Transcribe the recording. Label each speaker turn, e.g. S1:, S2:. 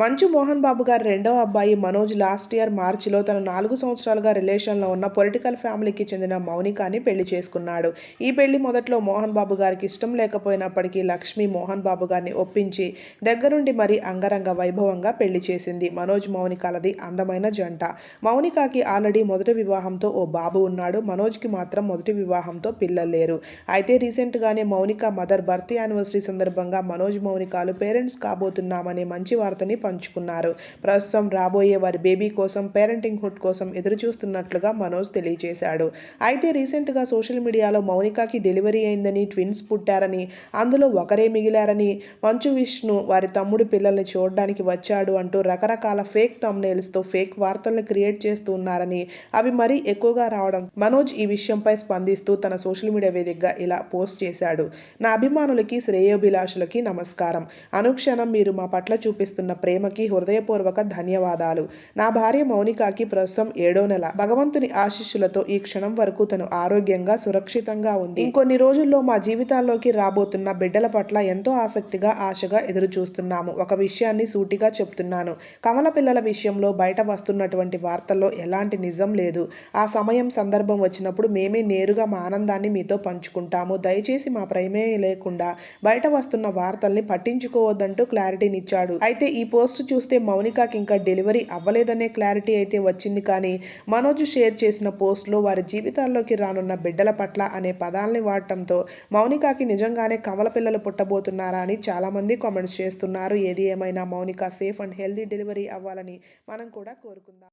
S1: మంచు మోహన్ బాబు గారి రెండవ అబ్బాయి మనోజ్ లాస్ట్ ఇయర్ మార్చిలో తన నాలుగు సంవత్సరాలుగా రిలేషన్లో ఉన్న పొలిటికల్ ఫ్యామిలీకి చెందిన మౌనికాని పెళ్ళి చేసుకున్నాడు. ఈ పెళ్ళి మొదట్లో మోహన్ బాబు గారికి ఇష్టం లేకపోయినప్పటికీ లక్ష్మి మోహన్ బాబు గారిని ఒప్పించి దగ్గరుండి మరీ అంగరంగ వైభవంగా పెళ్ళి చేసింది. మనోజ్ మౌనికాలది అందమైన జంట. మౌనికాకి ఆల్రెడీ మొదటి వివాహంతో ఓ బాబు ఉన్నాడు. మనోజ్కి మాత్రం మొదటి వివాహంతో పిల్లలు లేరు. అయితే రీసెంట్గానే మౌనిక మదర్ బర్త్ యానివర్సరీ సందర్భంగా మనోజ్ మౌనికాలు పేరెంట్స్ కాబోతున్నామనే మంచి వార్తని పంచుకున్నారు. ప్రస్తుతం రాబోయే వారి బేబీ కోసం పేరెంటింగ్ హుడ్ కోసం ఎదురు చూస్తున్నట్లుగా మనోజ్ తెలియజేశాడు. అయితే రీసెంట్గా సోషల్ మీడియాలో మౌనికాకి డెలివరీ అయిందని ట్విన్స్ పుట్టారని అందులో ఒకరే మిగిలారని మంచు విష్ణు వారి తమ్ముడు పిల్లల్ని చూడడానికి వచ్చాడు అంటూ రకరకాల ఫేక్తో ఫేక్ వార్తలను క్రియేట్ చేస్తూ ఉన్నారని అవి మరీ ఎక్కువగా రావడం మనోజ్ ఈ విషయంపై స్పందిస్తూ తన సోషల్ మీడియా వేదికగా ఇలా పోస్ట్ చేశాడు. నా అభిమానులకి శ్రేయోభిలాషులకి నమస్కారం. అనుక్షణం మీరు మా పట్ల చూపిస్తున్న ప్రేమకి హృదయపూర్వక ధన్యవాదాలు. నా భార్య మౌనికాకి ప్రస్తుతం ఏడో నెల. భగవంతుని ఆశీస్సులతో ఈ క్షణం వరకు తను ఆరోగ్యంగా సురక్షితంగా ఉంది. ఇంకొన్ని రోజుల్లో మా జీవితాల్లోకి రాబోతున్న బిడ్డల పట్ల ఎంతో ఆసక్తిగా ఆశగా ఎదురు చూస్తున్నాము ఒక విషయాన్ని సూటిగా చెప్తున్నాను. కమల పిల్లల విషయంలో బయట వస్తున్నటువంటి వార్తల్లో ఎలాంటి నిజం లేదు. ఆ సమయం సందర్భం వచ్చినప్పుడు మేమే నేరుగా మా ఆనందాన్ని మీతో పంచుకుంటాము. దయచేసి మా ప్రమేయం లేకుండా బయట వస్తున్న వార్తల్ని పట్టించుకోవద్దంటూ క్లారిటీనిచ్చాడు. అయితే ఈ పోస్ట్ చూస్తే మౌనికాకి ఇంకా డెలివరీ అవ్వలేదనే క్లారిటీ అయితే వచ్చింది కానీ మనోజ్ షేర్ చేసిన పోస్ట్లో వారి జీవితాల్లోకి రానున్న బిడ్డల పట్ల అనే పదాల్ని వాడటంతో మౌనికాకి నిజంగానే కమల పిల్లలు పుట్టబోతున్నారా అని చాలామంది కామెంట్స్ చేస్తున్నారు. ఏది ఏమైనా Mounika safe and healthy delivery అవ్వాలని మనం కూడా కోరుకుందాం.